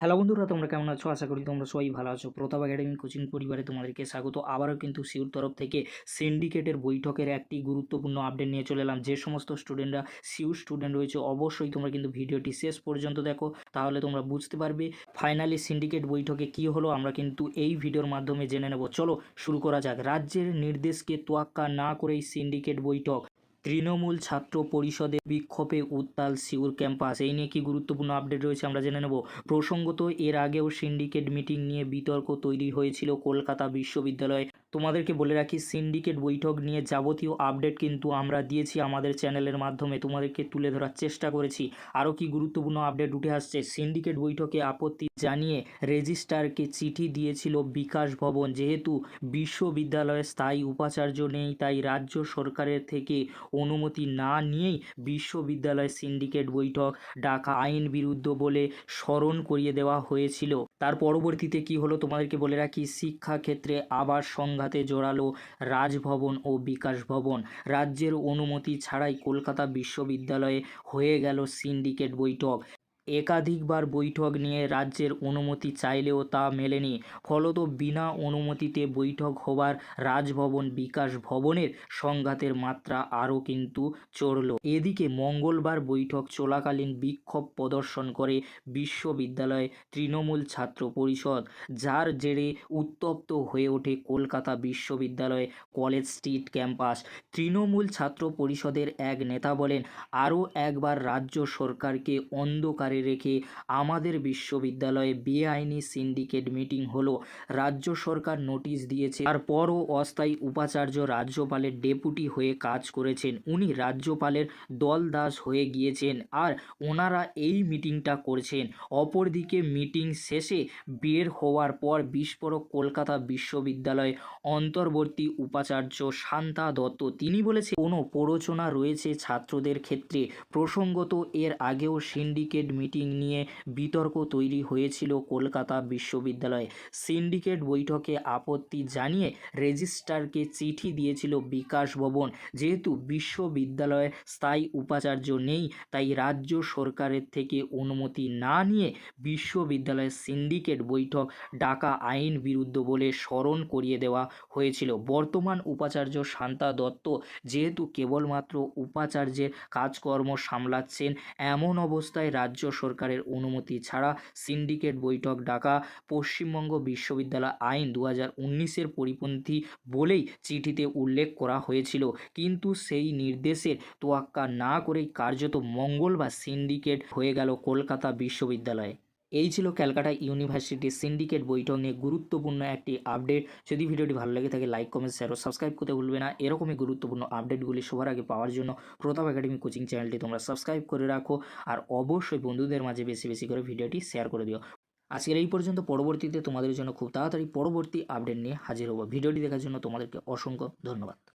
Hello বন্ধুরা, তোমরা কেমন আছো? আশা করি তোমরা সবাই ভালো আছো। প্রতাপ একাডেমি কোচিং পরিবারে তোমাদেরকে স্বাগত। আবারও কিন্তু সিউর তরফ থেকে সিন্ডিকেটের বৈঠকের একটি গুরুত্বপূর্ণ আপডেট নিয়ে চলে এলাম। যে সমস্ত স্টুডেন্টরা সিউর স্টুডেন্ট রয়েছে, অবশ্যই তোমরা কিন্তু ভিডিওটি শেষ পর্যন্ত দেখো। তাহলে তোমরা বুঝতে পারবে ফাইনালি সিন্ডিকেট বৈঠকে কি হলো। আমরা কিন্তু এই ভিডিওর মাধ্যমে জেনে নেব। চলো শুরু করা যাক। রাজ্যের নির্দেশকে তোয়াক্কা না করেই সিন্ডিকেট বৈঠক। তৃণমূল ছাত্র পরিষদের বিক্ষোভে উত্তাল সিউর ক্যাম্পাস। এই নিয়ে কি গুরুত্বপূর্ণ আপডেট রয়েছে আমরা জেনে নেব। প্রসঙ্গত, এর আগেও সিন্ডিকেট মিটিং নিয়ে বিতর্ক তৈরি হয়েছিল কলকাতা বিশ্ববিদ্যালয়ে। তোমাদেরকে বলে রাখি সিন্ডিকেট বৈঠক নিয়ে যাবতীয় আপডেট কিন্তু আমরা দিয়েছি আমাদের চ্যানেলের মাধ্যমে। তোমাদেরকে তুলে ধরার চেষ্টা করেছি। আরও কি গুরুত্বপূর্ণ আপডেট উঠে আসছে? সিন্ডিকেট বৈঠকে আপত্তি জানিয়ে রেজিস্ট্রারকে চিঠি দিয়েছিল বিকাশ ভবন। যেহেতু বিশ্ববিদ্যালয়ে স্থায়ী উপাচার্য নেই, তাই রাজ্য সরকারের থেকে অনুমতি না নিয়েই বিশ্ববিদ্যালয় সিন্ডিকেট বৈঠক ডাকা আইন বিরুদ্ধ বলে স্মরণ করিয়ে দেওয়া হয়েছিল। তার পরবর্তীতে কি হলো তোমাদেরকে বলে রাখি, শিক্ষাক্ষেত্রে আবার সংঘাতে জোরালো রাজভবন ও বিকাশ ভবন রাজ্যের অনুমতি ছাড়াই কলকাতা বিশ্ববিদ্যালয়ে হয়ে গেল সিন্ডিকেট বৈঠক। একাধিকবার বৈঠক নিয়ে রাজ্যের অনুমতি চাইলেও তা মেলেনি। ফলত বিনা অনুমতিতে বৈঠক হবার রাজভবন বিকাশ ভবনের সংঘাতের মাত্রা আরও কিন্তু চড়ল। এদিকে মঙ্গলবার বৈঠক চলাকালীন বিক্ষোভ প্রদর্শন করে বিশ্ববিদ্যালয় তৃণমূল ছাত্র পরিষদ, যার জেরে উত্তপ্ত হয়ে ওঠে কলকাতা বিশ্ববিদ্যালয় কলেজ স্ট্রিট ক্যাম্পাস। তৃণমূল ছাত্র পরিষদের এক নেতা বলেন, আরও একবার রাজ্য সরকারকে অন্ধকারে রেখে আমাদের বিশ্ববিদ্যালয়ে বেআইনি সিন্ডিকেট মিটিং হলো। রাজ্য সরকার নোটিশ দিয়েছে। তারপরও অস্থায়ী উপাচার্য রাজ্যপালের ডেপুটি হয়ে কাজ করেছেন। উনি রাজ্যপালের দল দাস হয়ে গিয়েছেন আর ওনারা এই মিটিংটা করছেন। অপরদিকে মিটিং শেষে বের হওয়ার পর বিস্ফোরক কলকাতা বিশ্ববিদ্যালয় অন্তর্বর্তী উপাচার্য শান্তা দত্ত, তিনি বলেছে কোনো প্ররোচনা রয়েছে ছাত্রদের ক্ষেত্রে। প্রসঙ্গত, এর আগেও সিন্ডিকেট মিটিং নিয়ে বিতর্ক তৈরি হয়েছিল কলকাতা বিশ্ববিদ্যালয়ে। সিন্ডিকেট বৈঠকে আপত্তি জানিয়ে রেজিস্ট্রারকে চিঠি দিয়েছিল বিকাশ ভবন। যেহেতু বিশ্ববিদ্যালয়ে স্থায়ী উপাচার্য নেই, তাই রাজ্য সরকারের থেকে অনুমতি না নিয়ে বিশ্ববিদ্যালয়ের সিন্ডিকেট বৈঠক ডাকা আইন বিরুদ্ধ বলে স্মরণ করিয়ে দেওয়া হয়েছিল। বর্তমান উপাচার্য শান্তা দত্ত যেহেতু কেবলমাত্র উপাচার্যের কাজকর্ম সামলাচ্ছেন, এমন অবস্থায় রাজ্য সরকারের অনুমতি ছাড়া সিন্ডিকেট বৈঠক ডাকা পশ্চিমবঙ্গ বিশ্ববিদ্যালয় আইন দু হাজার উনিশের পরিপন্থী বলেই চিঠিতে উল্লেখ করা হয়েছিল। কিন্তু সেই নির্দেশের তোয়াক্কা না করেই কার্যত মঙ্গলবার সিন্ডিকেট হয়ে গেল কলকাতা বিশ্ববিদ্যালয়ে। এই ছিল ক্যালকাটা ইউনিভার্সিটির সিন্ডিকেট বৈঠক নিয়ে গুরুত্বপূর্ণ একটি আপডেট। যদি ভিডিওটি ভালো লাগে থাকে লাইক কমেন্ট শেয়ার ও সাবস্ক্রাইব করতে ভুলবে না। এরকমই গুরুত্বপূর্ণ আপডেটগুলি সবার আগে পাওয়ার জন্য প্রতাপ একাডেমি কোচিং চ্যানেলটি তোমরা সাবস্ক্রাইব করে রাখো। আর অবশ্যই বন্ধুদের মাঝে বেশি বেশি করে ভিডিওটি শেয়ার করে দিও। আজকের এই পর্যন্ত, পরবর্তীতে তোমাদের জন্য খুব তাড়াতাড়ি পরবর্তী আপডেট নিয়ে হাজির হব। ভিডিওটি দেখার জন্য তোমাদেরকে অসংখ্য ধন্যবাদ।